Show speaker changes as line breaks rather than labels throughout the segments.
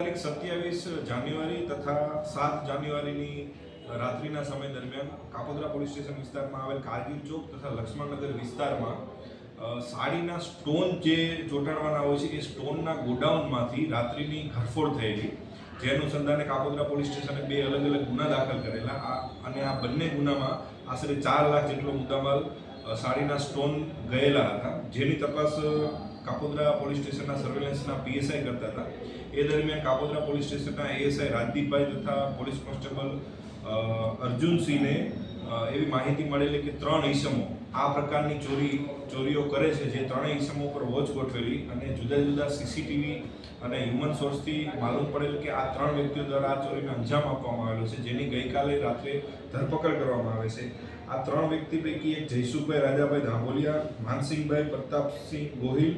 તારીખ સત્યાવીસ જાન્યુઆરી તથા સાત જાન્યુઆરીની રાત્રિના સમય દરમિયાન કાપોદરા પોલીસ સ્ટેશન વિસ્તારમાં આવેલ કારગિલ ચોક તથા લક્ષ્મણનગર વિસ્તારમાં સાડીના સ્ટોન જે ચોંટાડવાના હોય છે એ સ્ટોનના ગોડાઉનમાંથી રાત્રિની ઘરફોડ થયેલી. જે અનુસંધાને કાપોદરા પોલીસ સ્ટેશને બે અલગ અલગ ગુના દાખલ કરેલા. અને આ બંને ગુનામાં આશરે ચાર લાખ જેટલો મુદ્દામાલ સાડીના સ્ટોન ગયેલા હતા. જેની તપાસ કાપોદ્રા પોલીસ સ્ટેશનના સર્વેલન્સના પીએસઆઈ કરતા હતા. એ દરમિયાન કાપોદ્રા પોલીસ સ્ટેશનના એએસઆઈ રાજદીપભાઈ તથા પોલીસ કોન્સ્ટેબલ અર્જુનસિંહને એવી માહિતી મળેલી કે ત્રણ ઈસમો આ પ્રકારની ચોરી, ચોરીઓ કરે છે, જે ત્રણેય ઈસમો પર વોચ ગોઠવેલી અને જુદા જુદા સીસીટીવી અને હ્યુમન સોર્સથી માલુમ પડેલ કે આ ત્રણ વ્યક્તિઓ દ્વારા આ ચોરીને અંજામ આપવામાં આવેલો છે, જેની ગઈકાલે રાત્રે ધરપકડ કરવામાં આવે છે. આ ત્રણ વ્યક્તિ પૈકી એક જયસુખભાઈ, રાજાભાઈ ધાંભોલિયા માનસિંહભાઈ પ્રતાપસિંહ ગોહિલ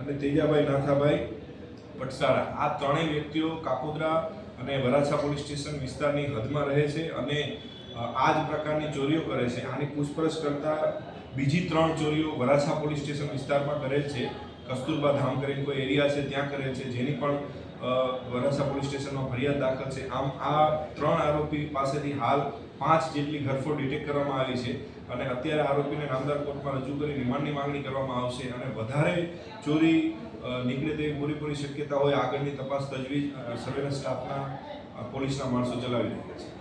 અને તેજાભાઈ નાથાભાઈ પટસારા આ ત્રણેય વ્યક્તિઓ કાકોદરા અને વરાછા પોલીસ સ્ટેશન વિસ્તારની હદમાં રહે છે અને આ જ પ્રકારની ચોરીઓ કરે છે. આની પૂછપરછ કરતા બીજી ત્રણ ચોરીઓ વરાછા પોલીસ સ્ટેશન વિસ્તારમાં કરેલ છે. કસ્તુરબા ધામ કરીને કોઈ એરિયા છે, ત્યાં કરે છે, જેની પણ વરાછા પોલીસ સ્ટેશનમાં ફરિયાદ દાખલ છે. આમ આ ત્રણ આરોપી પાસેથી હાલ પાંચ જેટલી ઘરફોડ ડિટેક્ટ કરવામાં આવી છે અને અત્યારે આરોપીને નામદાર કોર્ટમાં રજૂ કરી રિમાન્ડની માંગણી કરવામાં આવશે અને વધારે ચોરી નીકળે તેવી પૂરેપૂરી શક્યતા હોય, આગળની તપાસ તજવીજ સર્વેલન્સ સ્ટાફના પોલીસના માણસો ચલાવી રહ્યા છે.